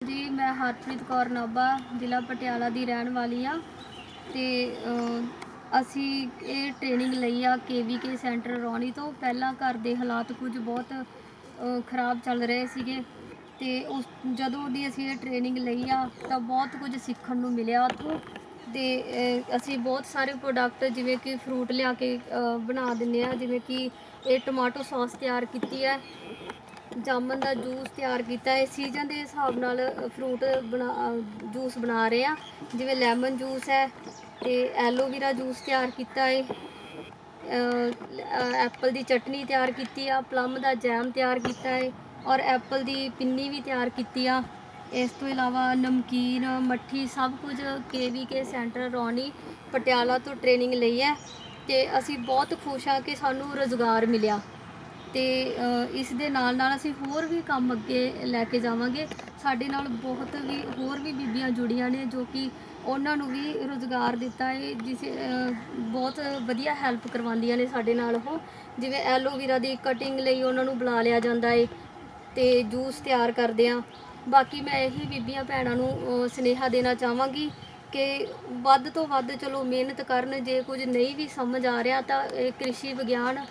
ਜੀ, ਮੈਂ ਹਰਪ੍ਰੀਤ ਕੌਰ ਨਾਭਾ, ਜ਼ਿਲ੍ਹਾ ਪਟਿਆਲਾ ਦੀ ਰਹਿਣ ਵਾਲੀ ਆ ਤੇ ਅਸੀਂ ਇਹ ਟ੍ਰੇਨਿੰਗ ਲਈ ਆ ਕੇਵੀਕੇ ਸੈਂਟਰ ਰੌਣੀ ਤੋਂ। ਪਹਿਲਾਂ ਘਰ ਦੇ ਹਾਲਾਤ ਕੁਝ ਬਹੁਤ ਖਰਾਬ ਚੱਲ ਰਹੇ ਸੀਗੇ। ਤੇ ਉਸ, ਜਦੋਂ ਦੀ ਅਸੀਂ ਇਹ ਟ੍ਰੇਨਿੰਗ ਲਈ ਆ, ਤਾਂ ਬਹੁਤ ਕੁਝ ਸਿੱਖਣ ਨੂੰ ਮਿਲਿਆ ਉੱਥੋਂ। ਤੇ ਅਸੀਂ ਬਹੁਤ ਸਾਰੇ ਪ੍ਰੋਡਕਟ ਜਿਵੇਂ ਕਿ ਫਰੂਟ ਲਿਆ ਕੇ ਬਣਾ ਦਿੰਦੇ ਆ ਜਿਵੇਂ ਕਿ ਇਹ ਟੋਮਾਟੋ ਸੌਸ ਤਿਆਰ ਕੀਤੀ ਹੈ। ਜਾਮਨ ਦਾ ਜੂਸ ਤਿਆਰ ਕੀਤਾ ਹੈ। ਸੀਜ਼ਨ ਦੇ ਹਿਸਾਬ ਨਾਲ ਫਰੂਟ ਬਣਾ ਜੂਸ ਬਣਾ ਰਹੇ ਆ ਜਿਵੇਂ ਲੈਮਨ ਜੂਸ ਹੈ ਤੇ ਐਲੋਵੀਰਾ ਜੂਸ ਤਿਆਰ ਕੀਤਾ ਹੈ। ਐਪਲ ਦੀ ਚਟਨੀ ਤਿਆਰ ਕੀਤੀ ਆ। ਪਲਮ ਦਾ ਜੈਮ ਤਿਆਰ ਕੀਤਾ ਹੈ। ਔਰ ਐਪਲ ਦੀ ਪਿੰਨੀ ਵੀ ਤਿਆਰ ਕੀਤੀ ਆ। ਇਸ ਤੋਂ ਇਲਾਵਾ ਨਮਕੀਨ, ਮੱਠੀ, ਸਭ ਕੁਝ ਕੇਵੀਕੇ ਸੈਂਟਰ ਰੌਣੀ ਪਟਿਆਲਾ ਤੋਂ ਟ੍ਰੇਨਿੰਗ ਲਈ ਹੈ। ਤੇ ਅਸੀਂ ਬਹੁਤ ਖੁਸ਼ ਆ ਕਿ ਸਾਨੂੰ ਰੋਜ਼ਗਾਰ ਮਿਲਿਆ। ਤੇ ਇਸ ਦੇ ਨਾਲ ਨਾਲ ਅਸੀਂ ਹੋਰ ਵੀ ਕੰਮ ਅੱਗੇ ਲੈ ਕੇ ਜਾਵਾਂਗੇ। ਸਾਡੇ ਨਾਲ ਬਹੁਤ ਵੀ ਹੋਰ ਵੀ ਬੀਬੀਆਂ ਜੁੜੀਆਂ ਨੇ ਜੋ ਕਿ ਉਹਨਾਂ ਨੂੰ ਵੀ ਰੋਜ਼ਗਾਰ ਦਿੱਤਾ ਹੈ ਜਿਸ ਬਹੁਤ ਵਧੀਆ ਹੈਲਪ ਕਰਵਾਉਂਦੀਆਂ ਨੇ ਸਾਡੇ ਨਾਲ ਉਹ। ਜਿਵੇਂ ਐਲੋਵੀਰਾ ਦੀ ਕਟਿੰਗ ਲਈ ਉਹਨਾਂ ਨੂੰ ਬੁਲਾ ਲਿਆ ਜਾਂਦਾ ਹੈ ਤੇ ਜੂਸ ਤਿਆਰ ਕਰਦੇ ਆ। ਬਾਕੀ ਮੈਂ ਇਹੀ ਬੀਬੀਆਂ ਭੈਣਾਂ ਨੂੰ ਅ, ਸੁਨੇਹਾ ਦੇਣਾ ਚਾਹਾਂਗੀ ਕਿ ਵੱਧ ਤੋਂ ਵੱਧ ਚਲੋ ਮਿਹਨਤ ਕਰਨ ਜੇ ਕੁਝ ਨਹੀਂ ਵੀ ਸਮਝ ਆ ਰਿਹਾ ਤਾਂ ਇਹ ਕ੍ਰਿਸ਼ੀ ਵਿਗਿਆਨ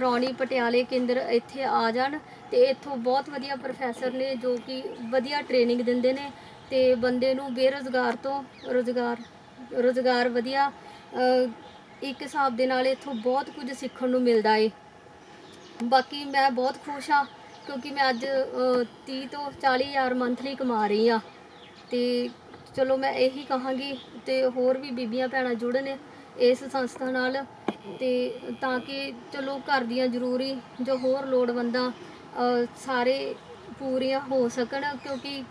ਰੌਣੀ ਪਟਿਆਲੇ ਕੇਂਦਰ ਇੱਥੇ ਆ ਜਾਣ ਤੇ ਇੱਥੋਂ ਬਹੁਤ ਵਧੀਆ ਪ੍ਰੋਫੈਸਰ ਨੇ ਜੋ ਕਿ ਵਧੀਆ ਟ੍ਰੇਨਿੰਗ ਦਿੰਦੇ ਨੇ ਤੇ ਬੰਦੇ ਨੂੰ ਬੇਰੁਜ਼ਗਾਰ ਤੋਂ ਰੁਜ਼ਗਾਰ ਰੁਜ਼ਗਾਰ ਵਧੀਆ ਇੱਕ ਹਿਸਾਬ ਦੇ ਨਾਲ ਇੱਥੋਂ ਬਹੁਤ ਕੁਝ ਸਿੱਖਣ ਨੂੰ ਮਿਲਦਾ ਏ। ਬਾਕੀ ਮੈਂ ਬਹੁਤ ਖੁਸ਼ ਹਾਂ ਕਿਉਂਕਿ ਮੈਂ ਅੱਜ ਅ, 30 ਤੋਂ 40 ਹਜ਼ਾਰ ਮੰਥਲੀ ਕਮਾ ਰਹੀ ਆ ਤੇ ਚਲੋ ਮੈਂ ਇਹੀ ਕਹਾਂਗੀ ਤੇ ਹੋਰ ਵੀ ਬੀਬੀਆਂ ਭੈਣਾਂ ਜੁੜਨ ਇਸ ਸੰਸਥਾ ਨਾਲ। ਤੇ ਤਾਂ ਕਿ ਚਲੋ ਘਰ ਦੀਆਂ ਜ਼ਰੂਰੀ ਜੋ ਹੋਰ ਲੋੜਵੰਦਾਂ ਸਾਰੇ ਪੂਰੀਆਂ ਹੋ ਸਕਣ ਕਿਉਂਕਿ